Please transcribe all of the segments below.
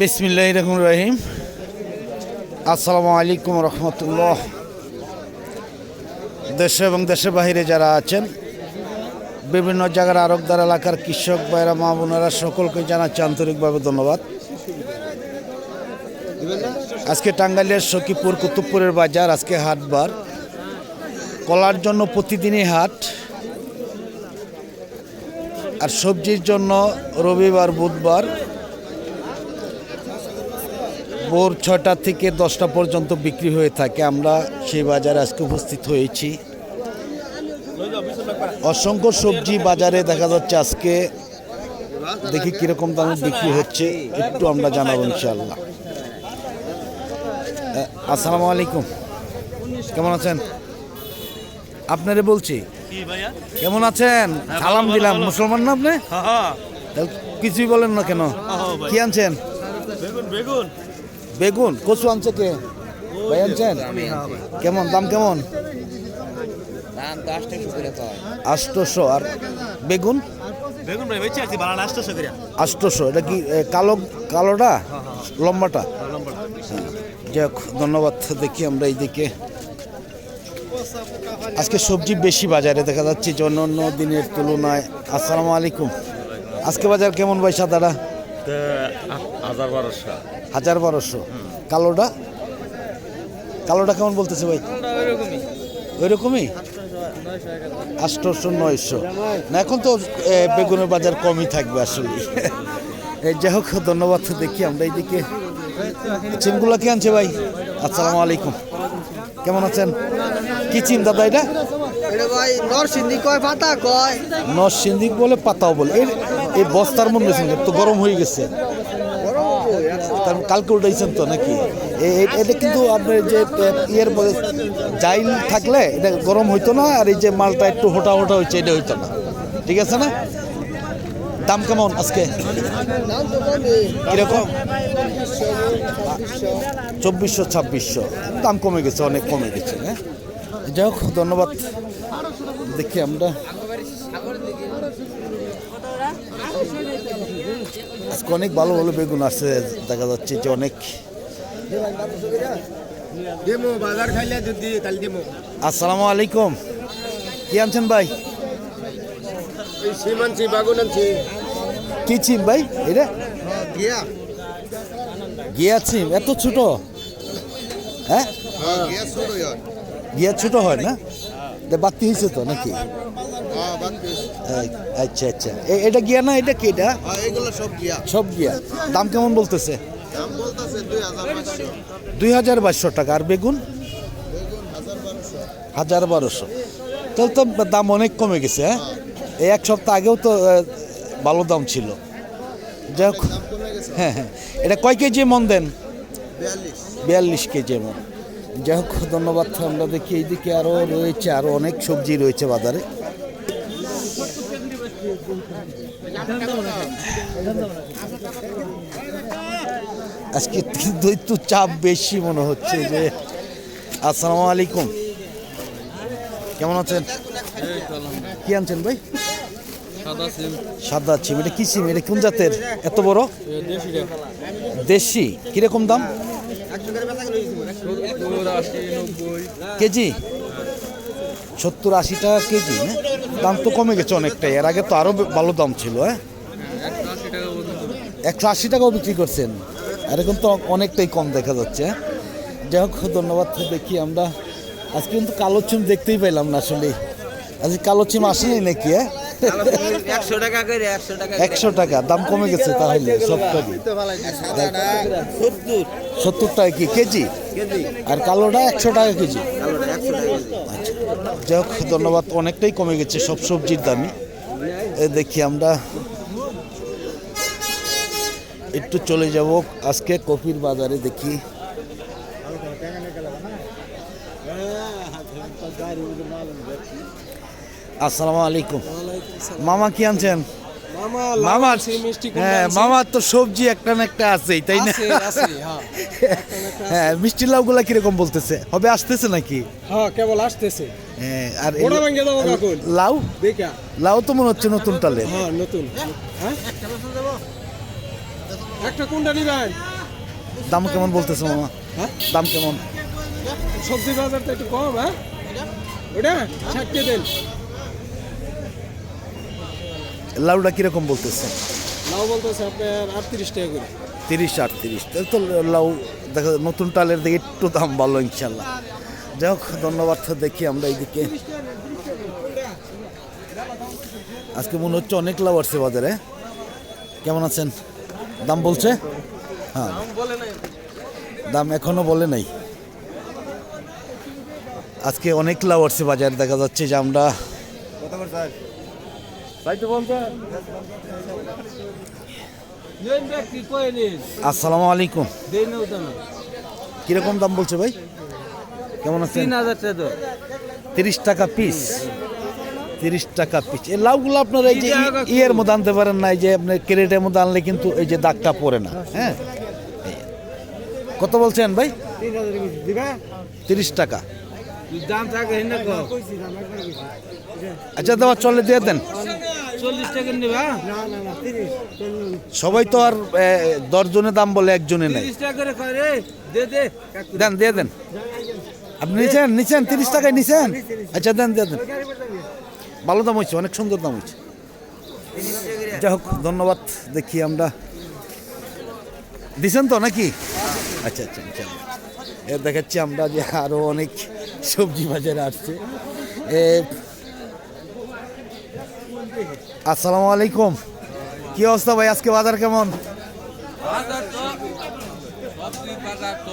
বিসমিল্লাহ রহমান রহিম। আসসালামু আলাইকুম রহমতুল্লাহ। দেশে এবং দেশের বাহিরে যারা আছেন, বিভিন্ন জায়গার আরকদার এলাকার কৃষক ভাইরা মা বোনেরা, সকলকে জানাচ্ছি আন্তরিকভাবে ধন্যবাদ। আজকে টাঙ্গাইলের সখীপুর, কুতুবপুরের বাজার, আজকে হাটবার। কলার জন্য প্রতিদিনই হাট। আর সবজির জন্য রবিবার, বুধবার ভোর ছটা থেকে দশটা পর্যন্ত বিক্রি হয়ে থাকে। আমরা সেই বাজারে আজকে উপস্থিত হয়েছি। অসংখ্য সবজি বাজারে দেখা যাচ্ছে আজকে দেখি কীরকম দামে বিক্রি হচ্ছে, একটু আমরা জানাব ইনশাল্লাহ আসসালামু আলাইকুম। কেমন আছেন? আপনারে বলছি কেমন আছেন? সালাম দিলাম। মুসলমান না আপনি? হ্যাঁ কিছুই বলেন না কেন? কি আনছেন? বেগুন বেগুন। বেগুন। কচু আনছে কে? ভাই আনছেন? কেমন? দাম কেমন? আষ্টশো আর বেগুন? বেগুন ভাই বেঁচে আছি আষ্টশো এটা কি কালো কালোটা? লম্বাটা? যাই হোক ধন্যবাদ। দেখি আমরা এইদিকে আজকে সবজি বেশি বাজারে দেখা যাচ্ছে যে অন্য অন্য দিনের তুলনায়। আসসালামু আলাইকুম। আজকে বাজার কেমন ভাই সাদাটা? হাজার বারোশো। হাজার বারোশো। কালোটা? কালোটা কেমন বলতেছে ভাই? ওই রকমই আষ্টশো নয়শো না এখন তো বেগুনের বাজার কমই থাকবে আসলে। এই যাই হোক ধন্যবাদ দেখি আমরা এইদিকে। চিমগুলা কে আনছে ভাই? আসসালামু আলাইকুম। কেমন আছেন? কি চিম দাদা এটা এটা ভাই কয় পাতা কয়? নস সিন্দিক বলে পাতাও বলে। এই এই বস্তার মধ্যে রয়েছেন তো গরম হয়ে গেছে। তার কালকে উঠাইছেন তো নাকি? এটা কিন্তু আপনার যে ইয়ের জাইল থাকলে এটা গরম হইতো না আর এই যে মালটা একটু হোটা হোটা হচ্ছে এটা হইতো না। ঠিক আছে না? দাম কেমন আজকে? কীরকম? চব্বিশশো ছাব্বিশশো। দাম কমে গেছে অনেক কমে গেছে হ্যাঁ? যাই হোক ধন্যবাদ। দেখি আমরা। আজকে অনেক ভালো ভালো বেগুন আছে দেখা যাচ্ছে যে অনেক। আসসালামু আলাইকুম। কি আনছেন ভাই? কি চিম ভাই? এটা? গিয়া। গিয়া চিম এত ছোট? হ্যাঁ? হ্যাঁ গিয়া ছোট হয় না? বাতি হয়েছে তো নাকি? হ্যাঁ আচ্ছা আচ্ছা। এটা গিয়া না? এটা কি এটা? হ্যাঁ এগুলো সব গিয়া। দাম কেমন বলতেছে? দুই হাজার বাইশশো টাকা। আর বেগুন? হাজার বারোশো। তাহলে তো দাম অনেক কমে গেছে হ্যাঁ? এই এক সপ্তাহ আগেও তো ভালো দাম ছিল। যাই হোক। হ্যাঁ হ্যাঁ। এটা কয় কেজি মন দেন? বিয়াল্লিশ কেজি মন। যাই হোক ধন্যবাদ আমরা দেখি এইদিকে আরও রয়েছে আরও অনেক সবজি রয়েছে বাজারে। আজকে দৈত্য চাপ বেশি মনে হচ্ছে যে আসসালামু আলাইকুম। কেমন আছেন? কি আনছেন ভাই? সাদা সিম। এটা কি সিম? এটা কোন জাতের? এত বড়? দেশি। কীরকম দাম? কেজি সত্তর আশি টাকা কেজি? না দাম তো কমে গেছে অনেকটাই। এর আগে তো আরও ভালো দাম ছিল হ্যাঁ? একশো আশি টাকাও বিক্রি করছেন। আর এখন তো অনেকটাই কম দেখা যাচ্ছে হ্যাঁ? যাই হোক, ধন্যবাদ দেখি আমরা। আজকে কিন্তু কালো চিম দেখতেই পেলাম না আসলে আজকে কালো চিম আসেনি নাকি হ্যাঁ? একশো টাকা, দাম কমে গেছে তাহলে সব সত্তর টাকা কি, কেজি? আর কালোটা একশো টাকা কেজি। আচ্ছা যাই হোক, ধন্যবাদ, অনেকটাই কমে গেছে সব সবজির দামই। দেখি আমরা। একটু চলে যাব আজকে কপির বাজারে দেখি। আসসালামু আলাইকুম। মামা কি আনছেন? মামা হ্যাঁ মামার তো সবজি একটা না একটা আছেই তাই না? হ্যাঁ। হ্যাঁ মিষ্টি লাউগুলা কীরকম বলতেছে? হবে আসতেছে নাকি? হ্যাঁ কেবল আসতেছে। হ্যাঁ, আর। লাউ? লাউ তো মনে হচ্ছে নতুন টালের হ্যাঁ নতুন। হ্যাঁ? একটা কোনটা নিবেন? দাম কেমন বলতেছে মামা? হ্যাঁ? দাম কেমন? সবজি বাজারটা একটু কম হ্যাঁ? ওটা? ষাটকে দেন। লাউটা কীরকম বলতেছে? লাউ বলতেছে আপনার আটত্রিশ টাকা করে। তিরিশ আটত্রিশ। তাহলে তো লাউ দেখা নতুন টালের দিকে একটু দাম ভালো ইনশাল্লাহ যাই হোক ধন্যবাদ দেখি আমরা এইদিকে। আজকে মনে হচ্ছে অনেক লাউ আসছে বাজারে। কেমন আছেন? দাম বলছে? হ্যাঁ। দাম এখনও বলে নাই। আজকে অনেক লাউ আসছে বাজারে দেখা যাচ্ছে যে আমরা আসসালামু আলাইকুম। কীরকম দাম বলছে ভাই? কেমন আছেন? হাজার টাকা তো তিরিশ টাকা পিস তিরিশ টাকা পিস এই লাউগুলো আপনার এই যে ইয়ের মধ্যে আনতে পারেন না এই যে আপনার ক্রেটের মধ্যে আনলে কিন্তু এই যে দাগটা পড়ে না হ্যাঁ? কত বলছেন ভাই? তিন হাজার তিরিশ টাকা। আচ্ছা দেওয়া চলে দিয়ে দেন। চল্লিশ টাকা নেবে না না না তিরিশ সবাই তো আর দশজনের দাম বলে একজনে নেই তিরিশ টাকা করে খায় রে দে দে। দেন দিয়ে দেন। আপনি নিছেন? নিছেন? তিরিশ টাকায় নিছেন? আচ্ছা দেন দিয়ে দেন। ভালো দাম হয়েছে অনেক সুন্দর দাম হয়েছে। যাই হোক ধন্যবাদ দেখি আমরা। দিছেন তো নাকি? আচ্ছা আচ্ছা আচ্ছা। এ দেখাচ্ছি আমরা যে আরও অনেক সবজি বাজারে আসছে। এ আসসালামু আলাইকুম। কি অবস্থা ভাই? আজকে বাজার কেমন?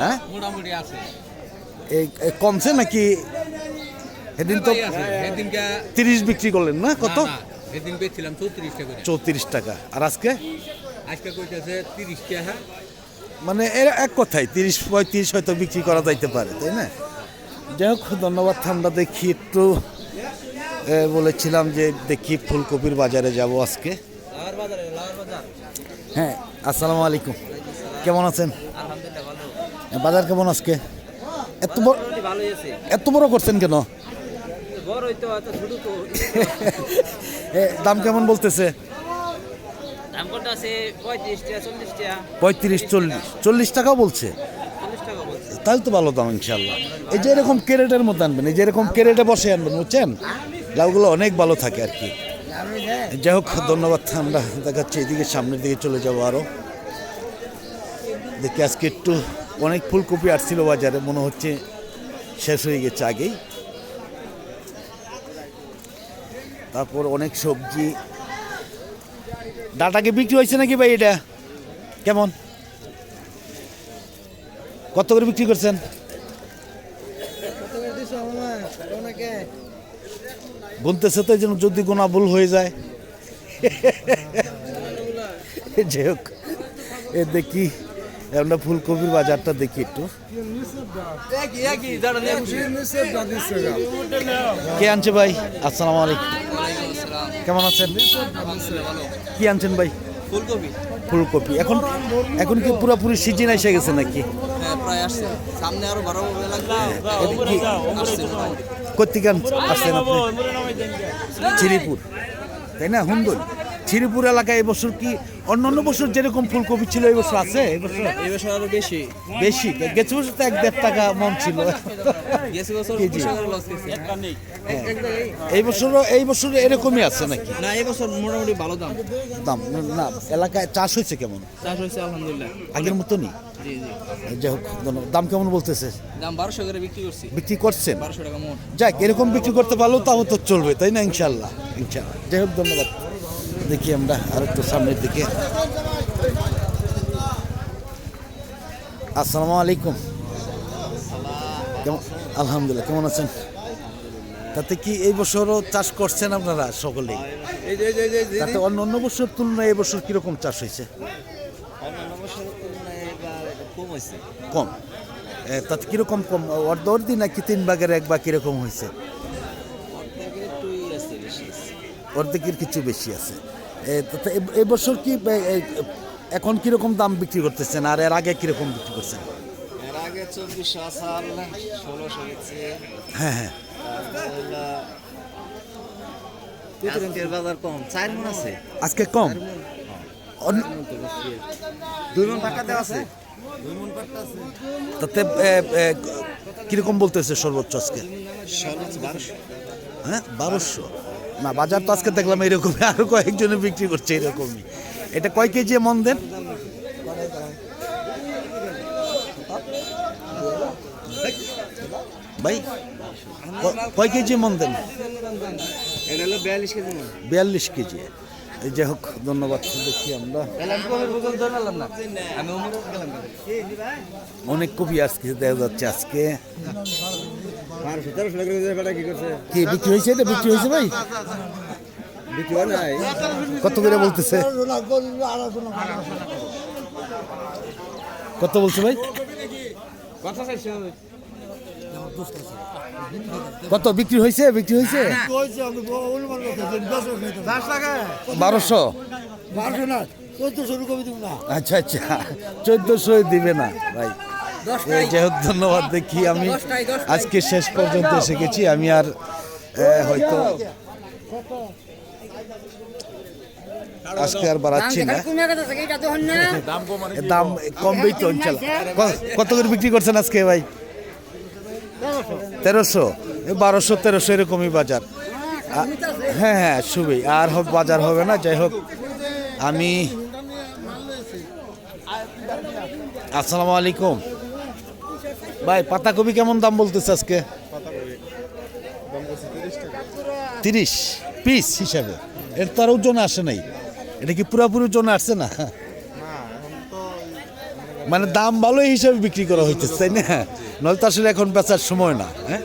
হ্যাঁ? এই কমছে নাকি? সেদিন তো তিরিশ বিক্রি করলেন না? কত? সেদিন পেয়েছিলাম চৌত্রিশ টাকা চৌত্রিশ টাকা। আর আজকে? আজকে কইতেছে তিরিশ টাকা। মানে এর এক কথাই তিরিশ পঁয়ত্রিশ হয়তো বিক্রি করা যাইতে পারে তাই না? যাই হোক ধন্যবাদ ঠান্ডা দেখি একটু বলেছিলাম যে দেখি ফুলকপির বাজারে যাব আজকে। হ্যাঁ আসসালামু আলাইকুম। কেমন আছেন? বাজার কেমন আজকে? এত বড় এত বড় করছেন কেন? দাম কেমন বলতেছে? পঁয়ত্রিশ চল্লিশ চল্লিশ। চল্লিশ টাকাও বলছে? টাকা বলছে। তাহলে তো ভালো দাম ইনশাল্লাহ এই যে এরকম ক্যারেটের মধ্যে আনবেন এই যে এরকম ক্যারেটে বসে আনবেন বুঝছেন? লাউগুলো অনেক ভালো থাকে আর কি। যাই হোক, ধন্যবাদ, আমরা দেখাচ্ছি এদিকে, সামনের দিকে চলে যাব আরও দেখি, আজকে একটু অনেক ফুলকপি আসছিল বাজারে, মনে হচ্ছে শেষ হয়ে গেছে আগেই। তারপর অনেক সবজি। ডাটাকে বিক্রি হয়েছে নাকি ভাই এটা? কেমন? কত করে বিক্রি করছেন? গুনতেছে তো এই জন্য যদি গোনা ভুল হয়ে যায়। যাই হোক এ দেখি আমরা ফুলকপির বাজারটা দেখি একটু। কে আনছে ভাই? আসসালামু আলাইকুম। কেমন আছেন? কি আনছেন ভাই? ফুলকপি। ফুলকপি। এখন এখন কি পুরোপুরি সিজন এসে গেছে নাকি? হ্যাঁ প্রায় আসছে। সামনে আরও বারো লাগবে। কোথেকে আসছেন আপনি? চিরিপুর তাই না? হুন্দল চিরিপুর এলাকায় এবছর কি অন্য অন্য বছর যেরকম ফুলকপি ছিল এই বছর আছে? এই বছর এই আরও বেশি। বেশি। গেছে বছর তো এক দেড় টাকা মন ছিল। বছর গেছে এই। বছরও এই বছর এরকমই আছে নাকি? না এই বছর মোটামুটি ভালো দাম। দাম। না এলাকায় চাষ হয়েছে কেমন? চাষ হয়েছে আলহামদুলিল্লাহ। আগের মতনই? যাই হোক দাম কেমন বলতেছে? দাম বারোশো করে বিক্রি করছি। বিক্রি করছেন? বারোশো টাকা মোট। যাক এরকম বিক্রি করতে পারলেও তাও তো চলবে তাই না ইনশাল্লাহ ইনশাল্লাহ যাই হোক ধন্যবাদ। দেখি আমরা আর একটু সামনের দিকে। আসসালামু আলাইকুম। কেমন আলহামদুলিল্লাহ কেমন আছেন? তাতে কি এই বছরও চাষ করছেন আপনারা সকলেই? এই যে এই যে তাতে অন্য অন্য বছর তুলনায় এবছর কীরকম চাষ হয়েছে অন্যান্য বছরের তুলনায় এবার কম হয়েছে কম। তাতে কীরকম কম? অর্ধ অর্ধি নাকি তিন ভাগের এক ভাগ কীরকম হয়েছে? আছে আছে অর্ধেকের কিছু বেশি আছে। এবছর কি এখন কীরকম দাম বিক্রি করতেছেন? আর এর আগে কীরকম বিক্রি করছেন? এর আগে চব্বিশশো আসাল ষোলোশো গেছে হ্যাঁ হ্যাঁ। বাজার কম। চার মন আছে। আজকে কম? অন্য- তাতে এ, এ, কীরকম বলতেছে সর্বোচ্চ আজকে? হ্যাঁ বারোশো। না বাজার তো আজকে দেখলাম এরকমই আরও কয়েকজনে বিক্রি করছে এরকমই। এটা কয় কেজি মন দেন? ভাই কয় কেজি মন দেন? বিয়াল্লিশ কেজি। এই যাই হোক, ধন্যবাদ দেখি আমরা। অনেক কপি আজকে দেখা যাচ্ছে আজকে। কি, বিক্রি হয়েছে এটা? বিক্রি হয়েছে ভাই? বিক্রি হয় কত করে বলতেছে? কত বলছে ভাই? কথা কত বিক্রি হয়েছে? বিক্রি হয়েছে? বারোশো। আচ্ছা আচ্ছা। চোদ্দশো দিবে না, ভাই। যাই ধন্যবাদ দেখি আমি আজকে শেষ পর্যন্ত এসে গেছি আমি আর হয়তো আজকে আর বাড়াচ্ছি না। দাম কমবেই তো ক- কত করে বিক্রি করছেন আজকে, ভাই? তেরোশো? বারোশো, তেরোশো এরকমই বাজার। হ্যাঁ হ্যাঁ শুভই আর হোক, বাজার হবে না, যাই হোক। আমি আসসালামু আলাইকুম। ভাই, পাতাকপি কেমন দাম বলতেছে আজকে? তিরিশ। পিস হিসাবে। এর তো আর ওজনে আসে নাই। এটা কি পুরাপুরি ওজনে আসছে না? মানে দাম ভালোই হিসাবে বিক্রি করা হইতেছে তাই না? নয়তো আসলে এখন বেচার সময় না হ্যাঁ?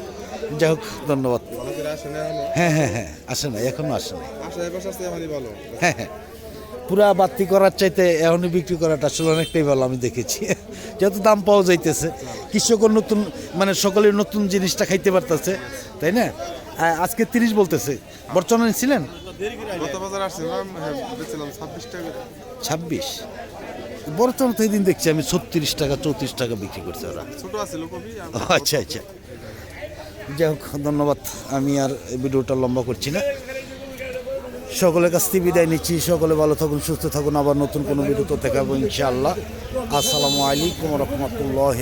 যাই হোক ধন্যবাদ। হ্যাঁ হ্যাঁ হ্যাঁ আসে না এখনও আসে না হ্যাঁ হ্যাঁ। পুরা বাতি করার চাইতে এখনই বিক্রি করাটা আসলে অনেকটাই ভালো আমি দেখেছি। যেহেতু দাম পাওয়া যাইতেছে কৃষকও নতুন মানে সকলের নতুন জিনিসটা খাইতে পারতেছে তাই না? আজকে তিরিশ বলতেছে। বর্তমানে ছিলেন হ্যাঁ। ছাব্বিশ? বর্তমানে তো এই দিন দেখছি আমি ছত্রিশ টাকা চৌত্রিশ টাকা বিক্রি করছে ওরা। আচ্ছা আচ্ছা। যাই হোক ধন্যবাদ। আমি আর এই ভিডিওটা লম্বা করছি না। সকলের কাছ থেকে বিদায় নিচ্ছি। সকলে ভালো থাকুন সুস্থ থাকুন। আবার নতুন কোনো ভিডিওতে দেখাবো ইনশাআল্লাহ। আসসালামু আলাইকুম রহমতুল্লাহ